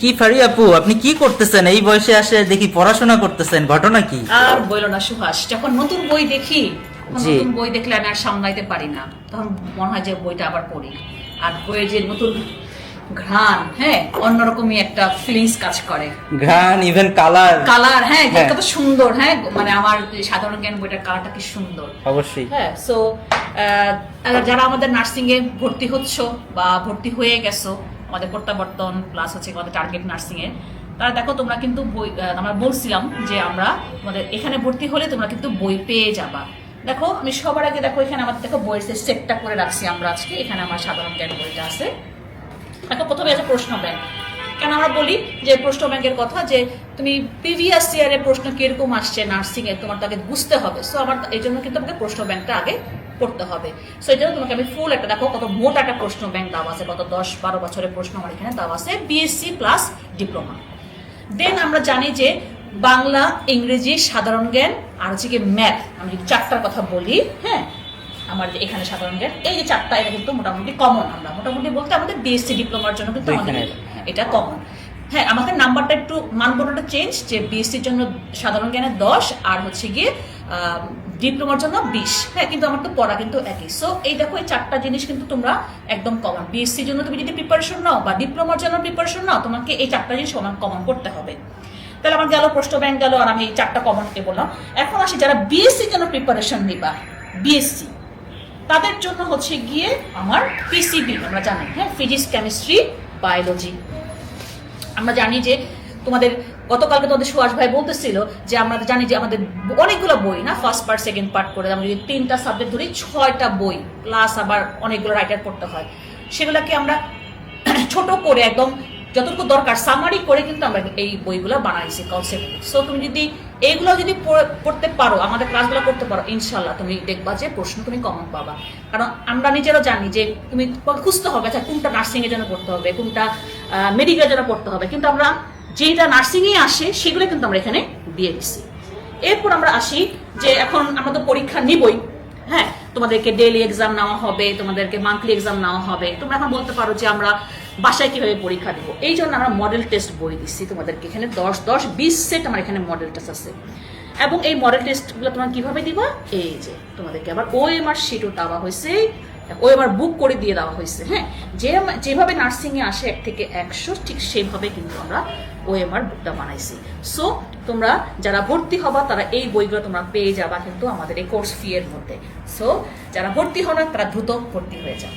কি ফারি আপু আপনি কি করতেছেন? এই বয়সে আসে দেখি পড়াশোনা করতেছেন ঘটনা কি? আর বইলো না সুহাস যখন নতুন বই দেখি জি। নতুন বই দেখলে আমি আর সামলাইতে পারি না। তখন মনে হয় যে বইটা আবার পড়ি। আর বইয়ের যে নতুন ঘ্রাণ হ্যাঁ অন্যরকমই একটা ফিলিংস কাজ করে। ঘ্রাণ ইভেন কালার কালার হ্যাঁ হ্যাঁ। কত সুন্দর হ্যাঁ মানে আমার যে সাধারণ জ্ঞান বইটার কালারটা কি সুন্দর। অবশ্যই। হ্যাঁ সো যারা আমাদের নার্সিং এ ভর্তি হচ্ছ বা ভর্তি হয়ে গেছো আমাদের প্রত্যাবর্তন প্লাস হচ্ছে আমাদের টার্গেট নার্সিং এর তারা দেখো, তোমরা কিন্তু বই আমরা বলছিলাম যে আমরা তোমাদের এখানে ভর্তি হলে তোমরা কিন্তু বই পেয়ে যাবা। দেখো, আমি সবার আগে দেখো, এখানে আমাদের দেখো বইয়ের সেটটা করে রাখছি আমরা আজকে। এখানে আমার সাধারণ জ্ঞান বইটা আছে। দেখো, প্রথমে আছে প্রশ্ন ব্যাংক কেন আমরা বলি যে প্রশ্ন ব্যাংকের কথা, যে তুমি প্রিভিয়াস ইয়ারের প্রশ্ন কীরকম আসছে নার্সিং এ, তোমার তাকে বুঝতে হবে। সো আমার এই জন্য কিন্তু আমাকে প্রশ্ন ব্যাংকটা আগে করতে হবে। সো এই জন্য তোমাকে আমি ফুল একটা, দেখো কত মোটা একটা প্রশ্ন ব্যাংক দেওয়া আছে, কত দশ বারো বছরের প্রশ্ন আমার এখানে দেওয়া আছে বিএসসি প্লাস ডিপ্লোমা দেন আমরা জানি যে বাংলা, ইংরেজি, সাধারণ জ্ঞান, আর হচ্ছে কি ম্যাথ আমি যদি চারটার কথা বলি হ্যাঁ আমার এখানে সাধারণ জ্ঞান, এই যে চারটা, এটা কিন্তু মোটামুটি কমন আমরা। মোটামুটি বলতে আমাদের বিএসসি ডিপ্লোমার জন্য কিন্তু আমাদের। এটা কমন হ্যাঁ আমাদের নাম্বারটা একটু মানবর্ণটা চেঞ্জ যে বিএসসির জন্য সাধারণ জ্ঞানে দশ, আর হচ্ছে গিয়ে ডিপ্লোমার জন্য বিশ। হ্যাঁ কিন্তু আমার তো পড়া কিন্তু একই। সো এই দেখো, এই চারটা জিনিস কিন্তু তোমরা একদম কমন বিএসসির জন্য তুমি যদি প্রিপারেশন নাও বা ডিপ্লোমার জন্য প্রিপারেশন নাও, তোমাকে এই চারটা জিনিস সমান কমন করতে হবে। তাহলে আমার গেল, প্রশ্ন ব্যাংক গেল, আর আমি এই চারটা কমন এ বললাম। এখন আসি, যারা বিএসসির জন্য প্রিপারেশন নিবা বিএসসি তাদের জন্য হচ্ছে গিয়ে আমার পিসিবি আমরা জানি হ্যাঁ ফিজিক্স কেমিস্ট্রি বায়োলজি আমরা জানি যে তোমাদের, গতকালকে তোমাদের সুহাস ভাই বলতেছিল যে আমরা জানি যে আমাদের অনেকগুলো বই, না ফার্স্ট পার্ট সেকেন্ড পার্ট করে আমরা যদি তিনটা সাবজেক্ট ধরি, ছয়টা বই প্লাস আবার অনেকগুলো রাইটার পড়তে হয়। সেগুলোকে আমরা ছোট করে একদম যতটুকু দরকার সামারি করে কিন্তু আমরা এই বইগুলো বানাইছি কনসেপ্ট সো তুমি যদি এইগুলো যদি পড়ে- পড়তে পারো, আমাদের ক্লাসগুলো করতে পারো ইনশাল্লাহ তুমি দেখবা যে প্রশ্ন তুমি কমন পাবা। কারণ আমরা নিজেরও জানি যে তুমি খুঁজতে হবে আচ্ছা কোনটা নার্সিং এর জন্য পড়তে হবে, কোনটা মেডিকেলের জন্য পড়তে হবে। কিন্তু আমরা যেটা নার্সিং এ আসে, সেগুলো কিন্তু আমরা এখানে দিয়ে দিচ্ছি এরপর আমরা আসি যে এখন আমরা তো পরীক্ষা নিবই হ্যাঁ? তোমাদেরকে ডেইলি এক্সাম নেওয়া হবে, তোমাদেরকে মান্থলি এক্সাম নেওয়া হবে। তোমরা এখন বলতে পারো যে আমরা বাসায় কীভাবে পরীক্ষা দিব? এই জন্য আমরা মডেল টেস্ট বই দিচ্ছি তোমাদেরকে। এখানে দশ দশ, বিশ সেট আমার এখানে মডেল টেস্ট আছে। এবং এই মডেল টেস্টগুলো তোমরা কীভাবে দিবা? এই যে, তোমাদেরকে আবার ও এম আর শিটও দেওয়া হয়েছে। ও এবার বুক করে দিয়ে দেওয়া হয়েছে হ্যাঁ? যে, যেভাবে নার্সিং এ আসে এক থেকে একশো, ঠিক সেইভাবে কিন্তু আমরা ও এম আর বুকটা বানাইছি। সো তোমরা যারা ভর্তি হবা, তারা এই বইগুলো তোমরা পেয়ে যাবা কিন্তু আমাদের এই কোর্স ফি এর মধ্যে। সো যারা ভর্তি হও তারা দ্রুত ভর্তি হয়ে যাও।